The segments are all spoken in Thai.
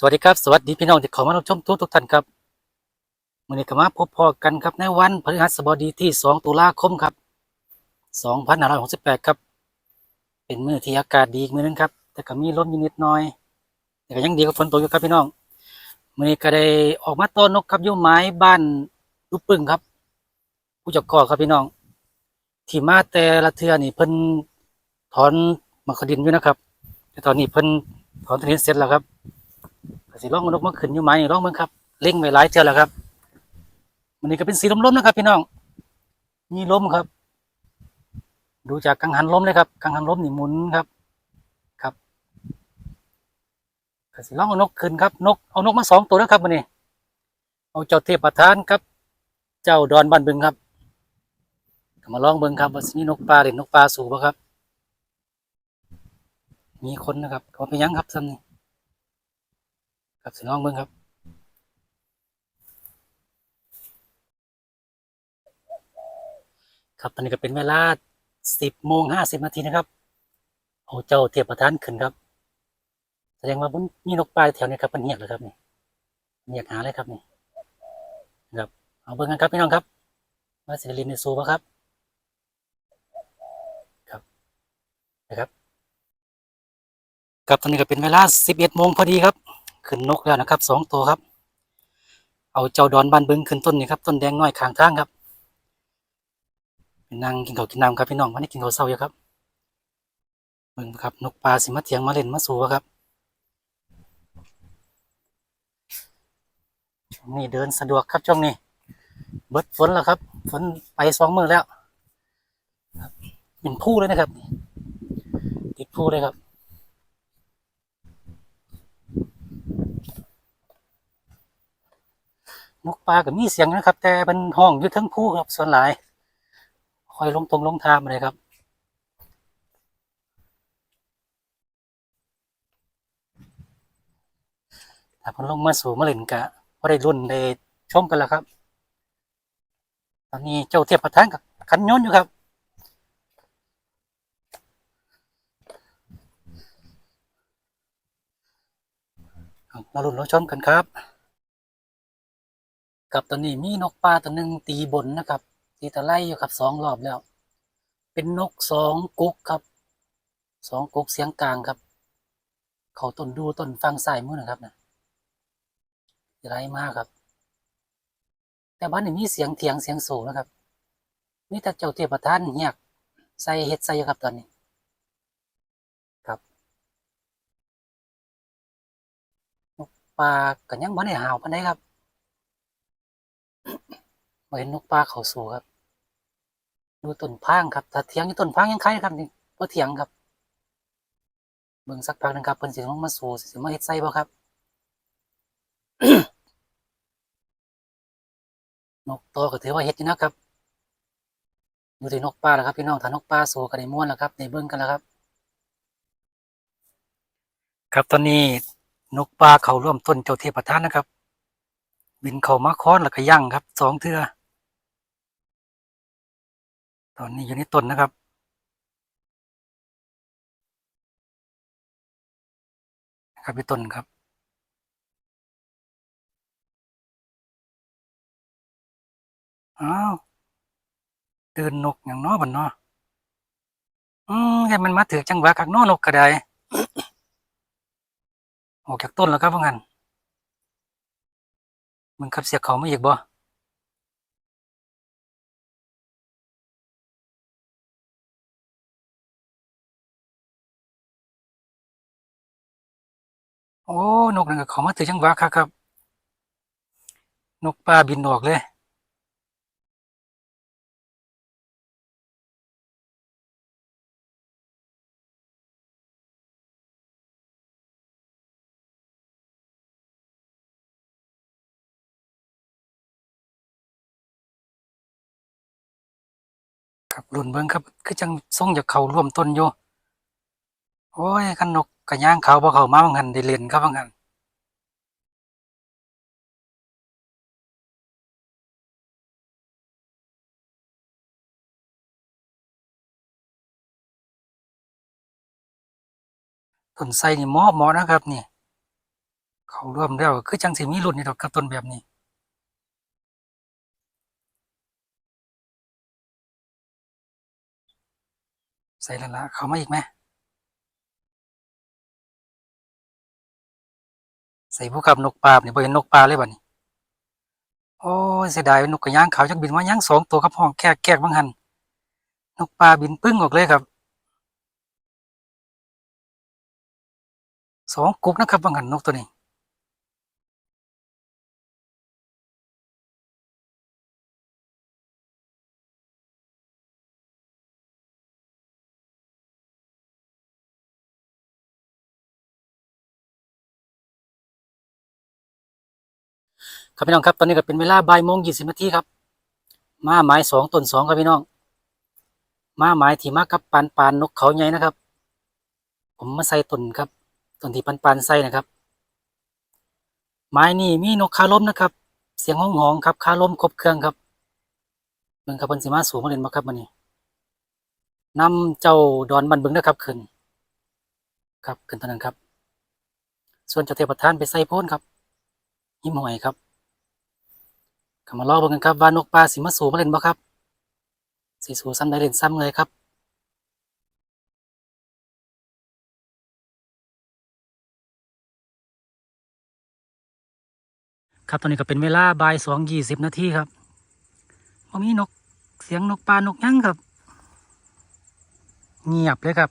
สวัสดีครับ สวัสดีพี่น้องที่เข้ามารับชมทุกทุกท่านครับวันนี้ก็มาพบพอกันครับในวันพฤหัสบดีที่ 2 ตุลาคมครับ2568 ครับ เป็นมื้อที่อากาศดีอีกมื้อนึงครับ แต่ก็มีลมอยู่นิดหน่อย แต่ก็ยังดีกว่าฝนตกอยู่ครับพี่น้องมื้อนี้ก็ได้ออกมาต้อนนกครับยู่ไม้บ้านลูกปึ้งครับ ผู้จักก่อครับพี่น้อง ที่มาแต่ละเทือนี่เพิ่นถอนมะขดินอยู่นะครับ แต่ตอนนี้เพิ่นถอนตะนินเสร็จแล้วครับ สิล่องมันกมาขึ้นอยู่ไหมล่องมันครับเล่งไว้หลายเท่าแล้วครับมันนี้ก็เป็นสีล้มๆนะครับ พี่น้องมีล้มครับ ดูจากกังหันล้มเลยครับ กังหันล้มนี่หมุนครับ ครับกสิล่องเอานกขึ้นครับ นกเอานกมาสองตัวนะครับมันนี้เอาเจ้าเทพประธานครับ เจ้าดอนบ้านบึงครับมาลองเบิ่งครับว่าสิมีนกปลาหรือนกปลาสูบบ่ครับ มีคนนะครับเขาเป็นยังครับซ้ำนี่ ครับสิน้องเบิ่งครับครับตอนนี้ก็เป็นเวลาสิบโมงห้าสิบนาทีนะครับเอาเจ้าเทียบประธานขึ้นครับ แสดงว่าบนมีนกปลายแถวนี้ครับมันเหียกเลยครับนี่เหียกหาเลยครับนี่ครับเอาเบิ่งกันครับพี่น้องครับว่าสิริลินในซูปะครับ ครับนะครับครับตอนนี้ก็เป็นเวลาสิบเอ็ดโมงพอดีครับ ขึ้นนกแล้วนะครับสองตัวครับ เอาเจ้าดอนบ้านบึงขึ้นต้นนี่ครับต้นแดงน้อยข้างทางครับนั่งกินข้าวกินน้ำครับพี่น้องวันนี้กินข้าวเช้าอยู่ครับเบิ่งครับนกปลาสิมาเถียงมาเล่นมาสู่ครับช่วงนี้เดินสะดวกครับช่วงนี้ เบิดฝนแล้วครับฝนไปสองมือแล้วครับเป็นผู้เลยนะครับ ติดผู้เลยครับ นกปลาก็มีเสียงนะครับ แต่เป็นห้องอยู่ทั้งผู้ครับ ส่วนหลายคอยลงตรงลงทามเลยครับถ้าพิ่นลงมาสู่มาเล่นกะพอได้รุ่นได้ชมกันแล้วครับ ตอนนี้เจ้าเทียบประธานกับขันโยนอยู่ครับครับมาลุ้นเราชมกันครับ กับตอนนี้มีนกปลาตัวหนึ่งตีบนนะครับ ตีตะไลอยู่ครับสองรอบแล้ว เป็นนกสองกุ๊กครับสองกุ๊กเสียงกลางครับ เขาต้นดูต้นฟังสายมือนะครับนะไรมากครับ แต่บ้านนี้มีเสียงเถียงเสียงสูงนะครับนี่แต่เจ้าเทพประธานเงียกใส่เฮ็ดใส่ครับตอนนี้ครับนกปลากันยังบ่ได้หาวปานใดครับ บ่เห็นนกปลาเขาสูครับ ดูต้นพางครับถ้าเถียงอยู่ต้นพางยังใครครับนี่บ่เถียงครับเบิ่งสักพักหนึงครับเพิ่นสิลงมาสู่สิมาเฮ็ดใส่บ่ครับ นกตัวก็ถือว่าเฮ็ดอยู่นะครับดูที่นกปลาแล้วครับพี่น้องถ้านกปลาสู่ก็ได้ม่วนแล้วครับได้เบิ่งกันแล้วครับ ครับตอนนี้นกปลาเขาร่วมต้นเจ้าเทพประธานนะครับ บินเข้ามาค้อนแล้วก็ยั่งครับสองเทือตอนนี้อยู่ในต้นนะครับ ครับพี่ต้นครับอ้าวตื่นนกอย่างน้อบันเนาะอืมให้มันมาถือจังหวะกักน้อนกก็ได้ออกจากต้นแล้วครับว่างั้น มึงขับเสียเขาไม่อีกบ่โอ้ นกนั่นก็เขามาถือจังหวะครับครับ นกปลาบินออกเลย ครับรุ่นเบิ่งครับ คือจังส่งจากเขาร่วมต้นอยู่โอ้ยคันนกกระย่างเขาบ่เขามาบางหันได้เล่นครับบางหันต้นไทรนี่หมาะเหมาะนะครับ นี่ เขาร่วมแล้วคือจังสิมีรุ่นนี่ดอกกับต้นแบบนี้ ส่ละละเขามาอีกไหมใส่พวกกับนกปลาบนี่บ่เห็นนกปลาเลยบัดนี้โอ้เสียดายนกกระย่างเขาวจักบินมาย่างสองตัวกับห้องแกกแกกบางหันนกปลาบินปึ้งออกเลยครับสองกุกนะครับบางหันนกตัวนี้ ครับพี่น้องครับตอนนี้ก็เป็นเวลาบ่ายโมงยี่สิบนาทีครับ มาหมายสองต้นสองครับพี่น้อง มาหมายที่มากับปานปานนกเขาใหญ่นะครับ ผมมาใส่ต้นครับต้นที่ปานปานใส่นะครับ ไม้นี่มีนกคาล้มนะครับ เสียงห้องหองครับคาล้มครบเครื่องครับเบิ่งครับเพิ่นสิมาสู่มาเล่นบ่ครับมื้อนี้นำเจ้าดอนบันเบิ่งนะครับขึ้น ครับขึ้นตอนนั้นครับ ส่วนเจ้าเทพประธานไปใส่โพนครับหิมหอยครับ ก็มารอเบิ่งกันครับว่านกปลาสิมาสูมาเล่นบ่ครับสิสู่ซ้ำได้เล่นซ้ำเลยครับครับตอนนี้ก็เป็นเวลาบ่ายสองยี่สิบนาทีครับพอมีนกเสียงนกปลานกยังครับ เงียบเลยครับ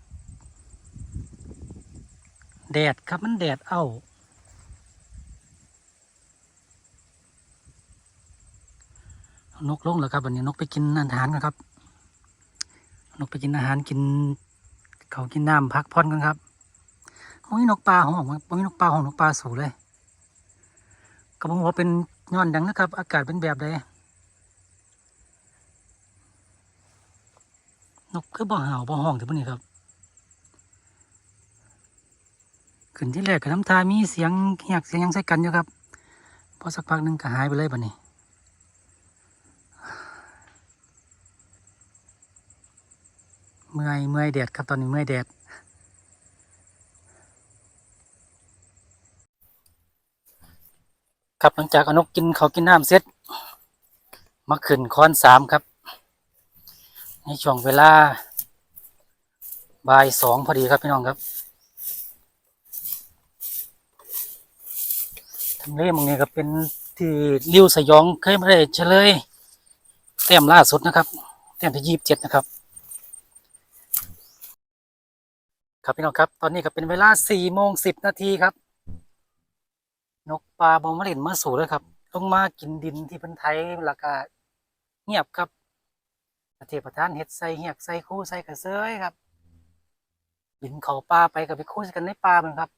แดดครับมันแดดเอ้า นกลงแล้วครับวันนี้นกไปกินอาหารกันครับ นกไปกินอาหารกิน เขากินน้ำพักผ่อนกันครับโอ้ยนกปลาของผมโอ้ยนกปลาของนกปลาสูเลยก็ผมว่าเป็นย้อนดังนะครับ อากาศเป็นแบบใดนกคือบ่เห่าวบ่ห้องถึงพวกนี้ครับขึ้นที่แรกกับน้ำตามีเสียงเฮียกเสียงยังใส่กันอยู่ครับพอสักพักหนึ่งก็หายไปเลยบัดนี้ เมื่อยเมื่อยแดดครับตอนนี้เมื่อยแดดครับหลังจากอนกกินเขากินน้ำเสร็จมาขึ้นค้อนสามครับ ในช่วงเวลาบ่ายสองพอดีครับพี่น้องครับทำเลมองนี้ก็เป็นที่ริ้วสยองเคยมาได้เฉลยแต้มล่าสุดนะครับแต้มที่ยี่สิบเจ็ดนะครับ ครับพี่น้องครับ ตอนนี้ก็เป็นเวลาสี่โมงสิบนาทีครับ นกปลาบอมะเล่นมาสู่แล้วครับลงมากินดินที่พันไทยแล้วก็เงียบครับประเทศประธานเฮ็ดใส่เหียกใส่คู่ใส่กระเซยครับ บินเขาป่าไปกับไปคู่กันในป่าเหมือนครับ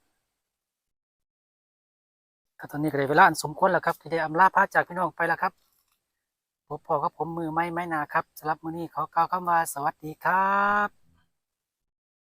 ครับตอนนี้ก็ได้เวลาอันสมควรแล้วครับที่ได้อำลาพาจากพี่น้องไปแล้วครับพบพอกับผมมือไม้ไม้นาครับสำหรับมือนี้ขอกล่าวคำว่าสวัสดีครับ